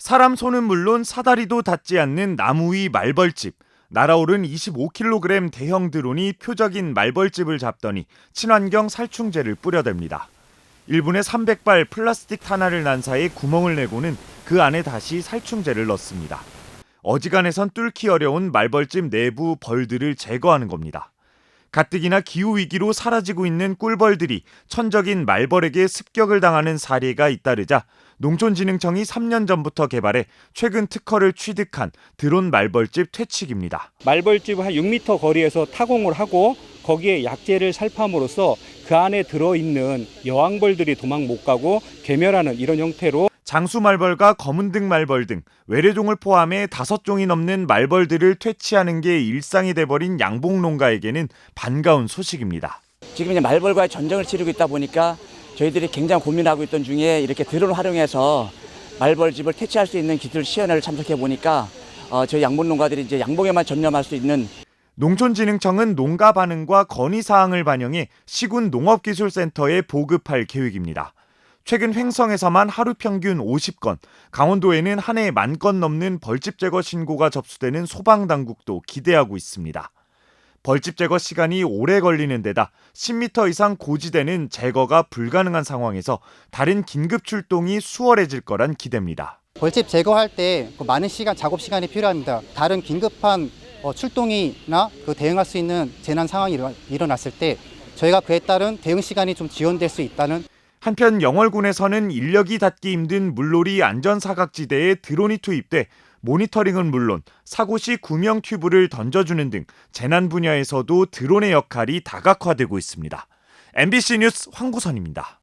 사람 손은 물론 사다리도 닿지 않는 나무 위 말벌집. 날아오른 25kg 대형 드론이 표적인 말벌집을 잡더니 친환경 살충제를 뿌려댑니다. 1분에 300발 플라스틱 탄화를 난사해 구멍을 내고는 그 안에 다시 살충제를 넣습니다. 어지간해선 뚫기 어려운 말벌집 내부 벌들을 제거하는 겁니다. 가뜩이나 기후 위기로 사라지고 있는 꿀벌들이 천적인 말벌에게 습격을 당하는 사례가 잇따르자 농촌진흥청이 3년 전부터 개발해 최근 특허를 취득한 드론 말벌집 퇴치기입니다. 말벌집 한 6m 거리에서 타공을 하고 거기에 약재를 살팜으로써 그 안에 들어있는 여왕벌들이 도망 못 가고 괴멸하는 이런 형태로 장수 말벌과 검은등 말벌 등 외래종을 포함해 다섯 종이 넘는 말벌들을 퇴치하는 게 일상이 돼버린 양봉 농가에게는 반가운 소식입니다. 지금 이제 말벌과의 전쟁을 치르고 있다 보니까 저희들이 굉장히 고민하고 있던 중에 이렇게 드론을 활용해서 말벌집을 퇴치할 수 있는 기술 시연회를 참석해 보니까 어, 저희 양봉 농가들이 이제 양봉에만 전념할 수 있는 농촌진흥청은 농가 반응과 건의 사항을 반영해 시군 농업기술센터에 보급할 계획입니다. 최근 횡성에서만 하루 평균 50건, 강원도에는 한해만건 넘는 벌집 제거 신고가 접수되는 소방당국도 기대하고 있습니다. 벌집 제거 시간이 오래 걸리는 데다 10m 이상 고지대는 제거가 불가능한 상황에서 다른 긴급 출동이 수월해질 거란 기대입니다. 벌집 제거할 때그 많은 시간 작업 시간이 필요합니다. 다른 긴급한 어, 출동이나 그 대응할 수 있는 재난 상황이 일어- 일어났을 때 저희가 그에 따른 대응 시간이 좀 지연될 수 있다는 한편 영월군에서는 인력이 닿기 힘든 물놀이 안전 사각지대에 드론이 투입돼 모니터링은 물론 사고 시 구명 튜브를 던져주는 등 재난 분야에서도 드론의 역할이 다각화되고 있습니다. MBC 뉴스 황구선입니다.